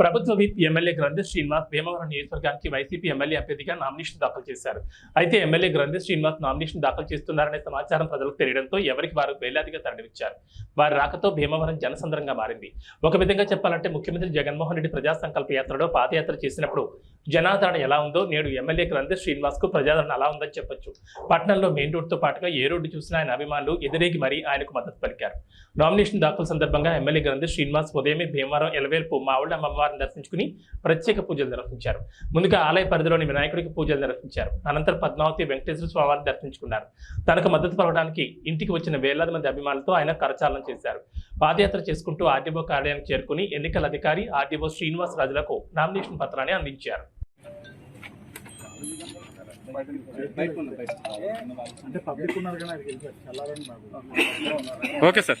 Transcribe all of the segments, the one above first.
ప్రభుత్వ whip MLA గ్రంథి శ్రీనివాస్ భీమవరం నియోజకవర్గానికి వైసీపీ ఎమ్మెల్యే అభ్యర్థిగా నామినేషన్ దాఖలు చేశారు. అయితే ఎమ్మెల్యే గ్రంథి శ్రీనివాస్ నామినేషన్ దాఖలు చేస్తున్నారనే సమాచారం ప్రజలకు తెలియడంతో ఎవరికి వారు వేలాదిగా తరలివచ్చారు. వారి రాకతో భీమవరం జనసంద్రంగా మారింది. ఒక విధంగా చెప్పాలంటే ముఖ్యమంత్రి జగన్మోహన్ రెడ్డి ప్రజా సంకల్ప యాత్రలో పాదయాత్ర చేసినప్పుడు జనాదరణ ఎలా ఉందో నేడు ఎమ్మెల్యే గ్రంథి శ్రీనివాస్కు ప్రజాదరణ అలా ఉందని చెప్పొచ్చు. పట్టణంలో మెయిన్ రోడ్డుతో పాటుగా ఏ రోడ్డు చూసినా ఆయన అభిమానులు ఎదురేగి మరీ ఆయనకు మద్దతు పలికారు. నామినేషన్ దాఖలు సందర్భంగా ఎమ్మెల్యే గ్రంథి శ్రీనివాస్ ఉదయమే భీమవరం ఎలవేల్పు మావుళ్ళ అమ్మవారిని దర్శించుకుని ప్రత్యేక పూజలు నిర్వహించారు. ముందుగా ఆలయ పరిధిలోని వినాయకుడికి పూజలు నిర్వహించారు. అనంతరం పద్మావతి వెంకటేశ్వర స్వామివారిని దర్శించుకున్నారు. తనకు మద్దతు పలకడానికి ఇంటికి వచ్చిన వేలాది మంది అభిమానులతో ఆయన కరచాలనం చేశారు. పాదయాత్ర చేసుకుంటూ ఆర్డీఓ కార్యాలయానికి చేరుకుని ఎన్నికల అధికారి ఆర్డీఓ శ్రీనివాస్ రాజులకు నామినేషన్ పత్రాన్ని అందించారు. అంటే పబ్లిక్ ఉన్నారు కానీ అది తెలుసు చల్లారని నాకు ఓకే సార్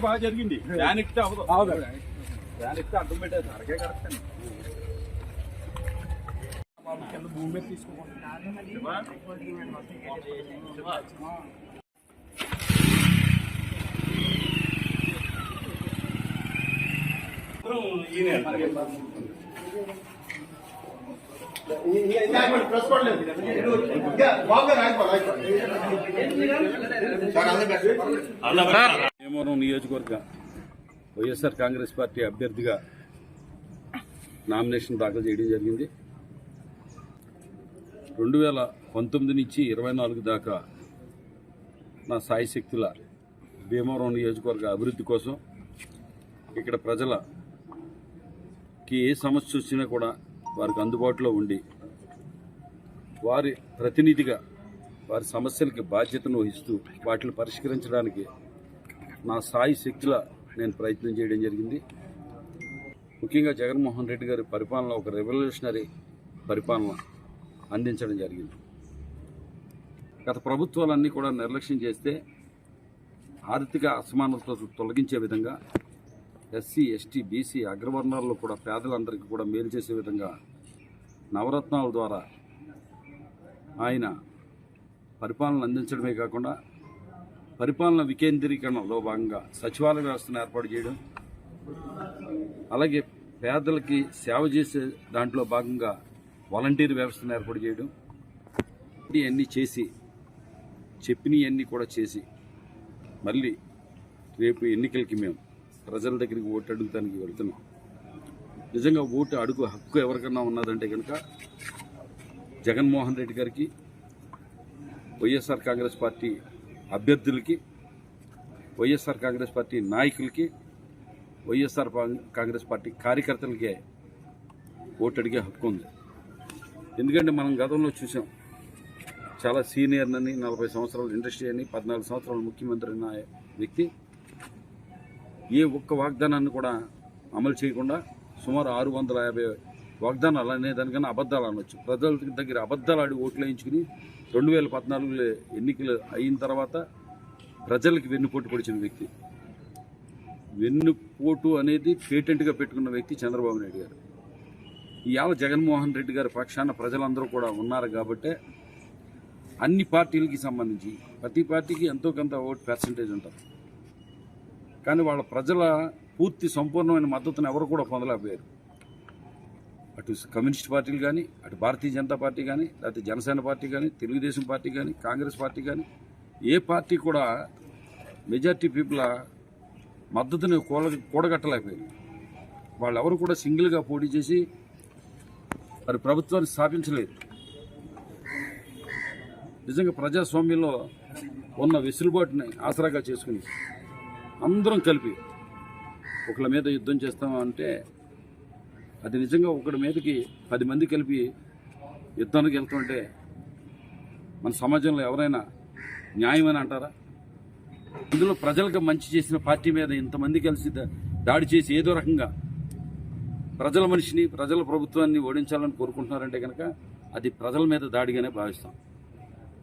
బాగా జరిగింది ఫ్యాన్ ఎక్కితే అవ్వదు ఫ్యాన్ ఎక్కితే అడ్డం పెట్టేది అరకే కరెక్ట్ కింద భూమి మీద తీసుకోకుండా భీమవరం నియోజకవర్గ వైఎస్ఆర్ కాంగ్రెస్ పార్టీ అభ్యర్థిగా నామినేషన్ దాఖలు చేయడం జరిగింది. రెండు వేల పంతొమ్మిది నుంచి ఇరవై నాలుగు దాకా నా సాయి శక్తుల భీమవరం నియోజకవర్గ అభివృద్ధి కోసం ఇక్కడ ప్రజలకి ఏ సమస్య వచ్చినా కూడా వారికి అందుబాటులో ఉండి వారి ప్రతినిధిగా వారి సమస్యలకి బాధ్యతను వహిస్తూ వాటిని పరిష్కరించడానికి నా స్థాయి శక్తిలా నేను ప్రయత్నం చేయడం జరిగింది. ముఖ్యంగా జగన్మోహన్ రెడ్డి గారి పరిపాలన ఒక రెవల్యూషనరీ పరిపాలన అందించడం జరిగింది. గత ప్రభుత్వాలన్నీ కూడా నిర్లక్ష్యం చేస్తే ఆర్థిక అసమానతలు తొలగించే విధంగా ఎస్సీ ఎస్టీ బీసీ అగ్రవర్ణాల్లో కూడా పేదలందరికీ కూడా మేలు చేసే విధంగా నవరత్నాల ద్వారా ఆయన పరిపాలన అందించడమే కాకుండా పరిపాలన వికేంద్రీకరణలో భాగంగా సచివాలయ వ్యవస్థను ఏర్పాటు చేయడం అలాగే పేదలకి సేవ చేసే దాంట్లో భాగంగా వాలంటీర్ వ్యవస్థను ఏర్పాటు చేయడం ఇవన్నీ చేసి చెప్పినవన్నీ కూడా చేసి మళ్ళీ రేపు ఎన్నికలకి మేము ప్రజల దగ్గరికి ఓటు అడుగుతానికి వెళ్తున్నాం. నిజంగా ఓటు అడుగు హక్కు ఎవరికన్నా ఉన్నదంటే కనుక జగన్మోహన్ రెడ్డి గారికి వైఎస్ఆర్ కాంగ్రెస్ పార్టీ అభ్యర్థులకి వైఎస్ఆర్ కాంగ్రెస్ పార్టీ నాయకులకి వైఎస్ఆర్ కాంగ్రెస్ పార్టీ కార్యకర్తలకే ఓటు అడిగే హక్కు ఉంది. ఎందుకంటే మనం గతంలో చూసాం చాలా సీనియర్ అని నలభై సంవత్సరాలు ఇండస్ట్రీ అని పద్నాలుగు సంవత్సరాలు ముఖ్యమంత్రి అయిన వ్యక్తి ఏ ఒక్క వాగ్దానాన్ని కూడా అమలు చేయకుండా సుమారు ఆరు వందల యాభై వాగ్దానాలు అనే దానికన్నా అబద్ధాలు అనొచ్చు. ప్రజల దగ్గర అబద్ధాలు ఆడి ఓట్లు వేయించుకుని రెండు వేల పద్నాలుగులో ఎన్నికలు అయిన తర్వాత ప్రజలకి వెన్నుపోటు పొడిచిన వ్యక్తి. వెన్నుపోటు అనేది పేటెంట్గా పెట్టుకున్న వ్యక్తి చంద్రబాబు నాయుడు గారు. ఇవాళ జగన్మోహన్ రెడ్డి గారి పక్షాన ప్రజలందరూ కూడా ఉన్నారు కాబట్టే అన్ని పార్టీలకి సంబంధించి ప్రతి పార్టీకి ఎంతో కొంత ఓట్ పర్సంటేజ్ ఉంటుంది. కానీ వాళ్ళ ప్రజల పూర్తి సంపూర్ణమైన మద్దతును ఎవరు కూడా పొందలేకపోయారు. అటు కమ్యూనిస్ట్ పార్టీలు కానీ అటు భారతీయ జనతా పార్టీ కానీ లేకపోతే జనసేన పార్టీ కానీ తెలుగుదేశం పార్టీ కానీ కాంగ్రెస్ పార్టీ కానీ ఏ పార్టీ కూడా మెజార్టీ పీపుల్ మద్దతుని కూడ కూడగట్టలేకపోయారు వాళ్ళెవరు కూడా సింగిల్గా పోటీ చేసి మరి ప్రభుత్వాన్ని స్థాపించలేదు. నిజంగా ప్రజాస్వామ్యంలో ఉన్న వెసులుబాటుని ఆసరాగా చేసుకుని అందరం కలిపి ఒకళ్ళ మీద యుద్ధం చేస్తామంటే అది నిజంగా ఒకటి మీదకి పది మంది కలిపి యుద్ధానికి వెళ్తుంటే మన సమాజంలో ఎవరైనా న్యాయమని అంటారా? ఇందులో ప్రజలకు మంచి చేసిన పార్టీ మీద ఇంతమంది కలిసి దాడి చేసి ఏదో రకంగా ప్రజల మనిషిని ప్రజల ప్రభుత్వాన్ని ఓడించాలని కోరుకుంటున్నారంటే కనుక అది ప్రజల మీద దాడిగానే భావిస్తాం.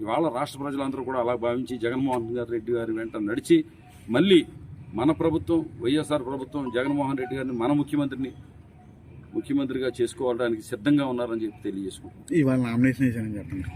ఇవాళ రాష్ట్ర ప్రజలందరూ కూడా అలా భావించి జగన్మోహన్ గారి రెడ్డి గారి వెంట నడిచి మళ్ళీ మన ప్రభుత్వం వైఎస్ఆర్ ప్రభుత్వం జగన్మోహన్ రెడ్డి గారిని మన ముఖ్యమంత్రిని ముఖ్యమంత్రిగా చేసుకోవడానికి సిద్ధంగా ఉన్నారని చెప్పి తెలియజేసుకుంటున్నాం. ఇవాళ నామినేషన్ చెప్పండి.